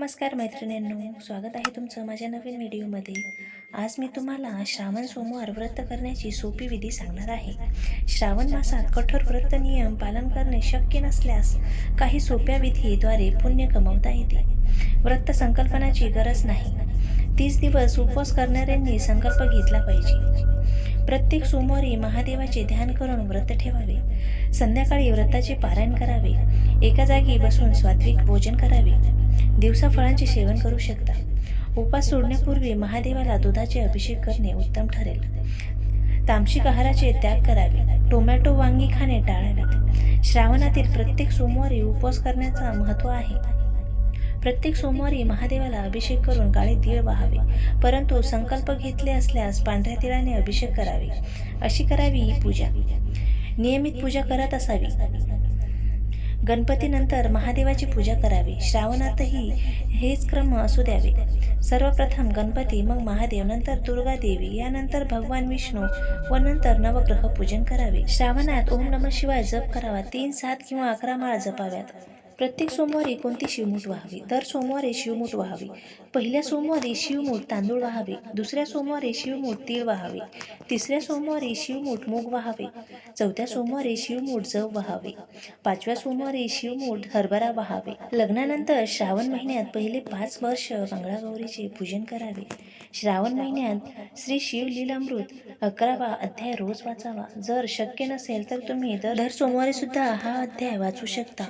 नमस्कार मैत्रिणींनो स्वागत आहे तुमचं माझ्या नवीन व्हिडिओमध्ये. आज मी तुम्हाला श्रावण सोमवार व्रत करण्याची सोपी विधी सांगणार आहे. श्रावण मासात कठोर व्रत नियम पालन करणे शक्य नसल्यास काही सोप्या विधीद्वारे पुण्य कमवता येते. व्रत संकल्पनाची गरज नाही. तीस दिवस उपवास करणाऱ्यांनी संकल्प घेतला पाहिजे. प्रत्येक सोमवारी महादेवाचे ध्यान करून व्रत ठेवावे. संध्याकाळी व्रताचे पारायण करावे. एका जागी बसून सात्विक भोजन करावे. दिवसा फळांचे सेवन करू शकता. उपास सोडण्यापूर्वी महादेवाला दुधाचे अभिषेक करणे उत्तम ठरेल. तामसिक आहाराचे त्याग करावे. टोमॅटो वांगी खाणे टाळावेत श्रावणातील प्रत्येक सोमवारी उपवास करण्याचा महत्त्व आहे. प्रत्येक सोमवारी महादेवाला अभिषेक करून काळे तीळ वाहावे. परंतु संकल्प घेतले असल्यास पांढऱ्या तिळाने अभिषेक करावे. अशी करावी ही पूजा. नियमित पूजा करत असावी. गणपतीनंतर महादेवाची पूजा करावी. श्रावणातही हेच क्रम असू द्यावे. सर्वप्रथम गणपती मग महादेव नंतर दुर्गा देवी यानंतर भगवान विष्णू व नंतर नवग्रह पूजन करावे. श्रावणात ओम नम शिवाय जप करावा. तीन सात किंवा अकरा माळ जपाव्यात. प्रत्येक सोमवारी कोणती शिवमूठ व्हावी? दर सोमवारी शिवमूठ व्हावी. पहिल्या सोमवारी शिवमूठ तांदूळ व्हावे. दुसऱ्या सोमवारी शिवमूठ तीळ व्हावे. तिसऱ्या सोमवारी शिवमूठ मूग व्हावे. चौथ्या सोमवारी शिवमूठ जव व्हावे. पाचव्या सोमवारी शिवमूठ हरभरा व्हावे. लग्नानंतर श्रावण महिन्यात पहिले पाच वर्ष मंगळागौरीचे पूजन करावे. श्रावण महिन्यात श्री शिव लीलामृत अकरावा अध्याय रोज वाचावा. जर शक्य नसेल तर तुम्ही दर दर सोमवारी सुद्धा हा अध्याय वाचू शकता.